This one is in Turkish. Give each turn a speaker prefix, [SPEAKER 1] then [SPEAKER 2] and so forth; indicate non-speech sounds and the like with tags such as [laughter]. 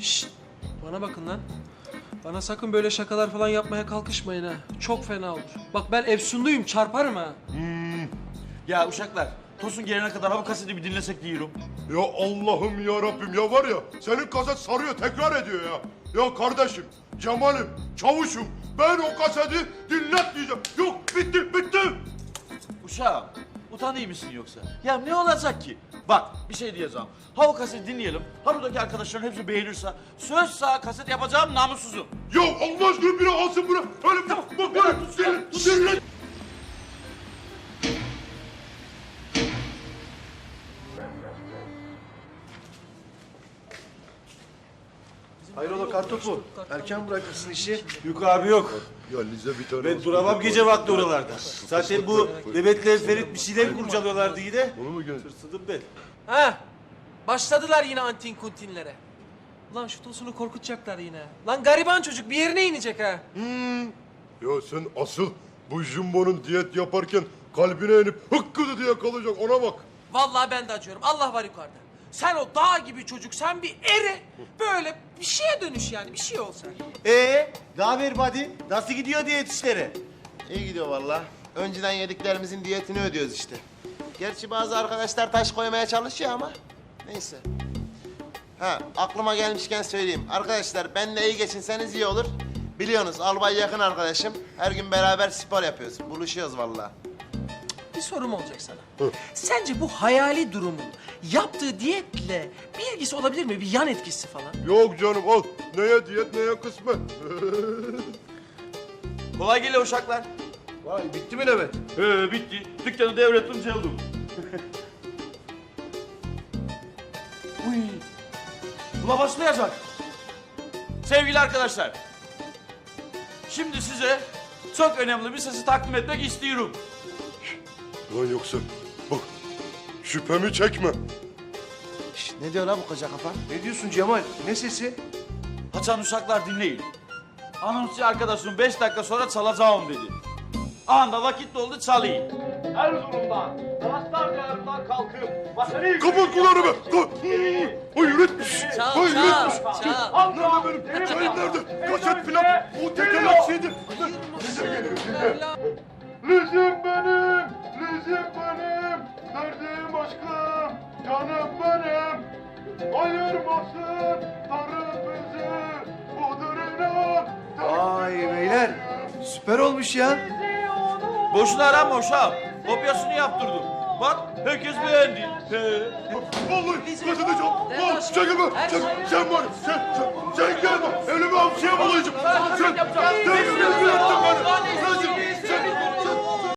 [SPEAKER 1] Şşt! Bana bakın lan. Bana sakın böyle şakalar falan yapmaya kalkışmayın ha. Çok fena olur. Bak ben efsunluyum, çarparım ha.
[SPEAKER 2] Ya uşaklar, Tosun gelene kadar bu kaseti bir dinlesek diyorum.
[SPEAKER 3] Ya Allah'ım ya Rabbim ya var ya senin kaset sarıyor tekrar ediyor ya. Ya kardeşim, Cemal'im, çavuşum ben o kaseti dinlet diyeceğim. Yok bitti bitti.
[SPEAKER 2] Uşağım, utanıyor musun yoksa? Ya ne olacak ki? Bak bir şey diyeceğim. Ha o kaseti dinleyelim. Ha buradaki arkadaşların hepsi beğenirse söz sağ kaset yapacağım namussuzum.
[SPEAKER 3] Ya Allah aşkına biri alsın bunu. Öyle bak bak böyle dinlet
[SPEAKER 4] Hayrola kartopu? Erken bırakırsın işi.
[SPEAKER 5] Yok abi yok.
[SPEAKER 3] Ya Lize bir tane
[SPEAKER 5] Ben
[SPEAKER 3] alsın.
[SPEAKER 5] duramam gece vakti oralarda. Zaten bu Mehmet'le Ferit bir şeyler kurcalıyorlardı yine.
[SPEAKER 3] Onu mu gö-
[SPEAKER 5] Tırsıdım ben.
[SPEAKER 1] Ha? Başladılar yine antin kuntinlere. Lan şu tosunu korkutacaklar yine. Lan gariban çocuk bir yerine inecek ha.
[SPEAKER 3] Ya sen asıl bu Jumbo'nun diyet yaparken kalbine inip hıkkıdı diye kalacak ona bak.
[SPEAKER 1] Vallahi ben de acıyorum. Allah var yukarıda. Sen o dağ gibi çocuk, sen bir eri. Böyle bir şeye dönüş yani, bir şey olsa.
[SPEAKER 5] Ee, ne haber buddy? Nasıl gidiyor diyet işleri?
[SPEAKER 6] İyi gidiyor valla. Önceden yediklerimizin diyetini ödüyoruz işte. Gerçi bazı arkadaşlar taş koymaya çalışıyor ama neyse. Ha aklıma gelmişken söyleyeyim. Arkadaşlar benle iyi geçinseniz iyi olur. Biliyorsunuz Albay yakın arkadaşım. Her gün beraber spor yapıyoruz. Buluşuyoruz valla.
[SPEAKER 1] Bir sorum olacak sana. Sence bu hayali durumun yaptığı diyetle bir ilgisi olabilir mi? Bir yan etkisi falan.
[SPEAKER 3] Yok canım al. Neye diyet neye kısmet. [laughs]
[SPEAKER 2] Kolay gele uşaklar.
[SPEAKER 4] Vay bitti mi nöbet?
[SPEAKER 2] He bitti. Dükkanı devrettim çaldım. [laughs] Uy. Ula başlayacak. Sevgili arkadaşlar. Şimdi size çok önemli bir sesi takdim etmek istiyorum.
[SPEAKER 3] Lan yoksa bak şüphemi çekme.
[SPEAKER 6] Şş, ne diyor la bu koca kafa?
[SPEAKER 4] Ne diyorsun Cemal? Ne sesi?
[SPEAKER 2] Haçan uşaklar dinleyin. Anonsçu arkadaşım beş dakika sonra çalacağım dedi. Anda vakit doldu çalayım. Her durumda taraftar kararından kalkıp başarıyı...
[SPEAKER 3] Kapat kulağını be. Kapat. O yürüt.
[SPEAKER 1] Çal,
[SPEAKER 3] O
[SPEAKER 1] çal, çal.
[SPEAKER 3] Nerede benim? Çayım nerede? Kaset filan. O Canım benim. Ayırmasın Tanrım bizi. Budur inan.
[SPEAKER 4] Vay beyler. Süper olmuş ya.
[SPEAKER 2] Boşuna arama uşağım. Kopyasını yaptırdım. Bak herkes beğendi. He.
[SPEAKER 3] Vallahi. Al çekil be. Çek. Sen var. Sen. Sen.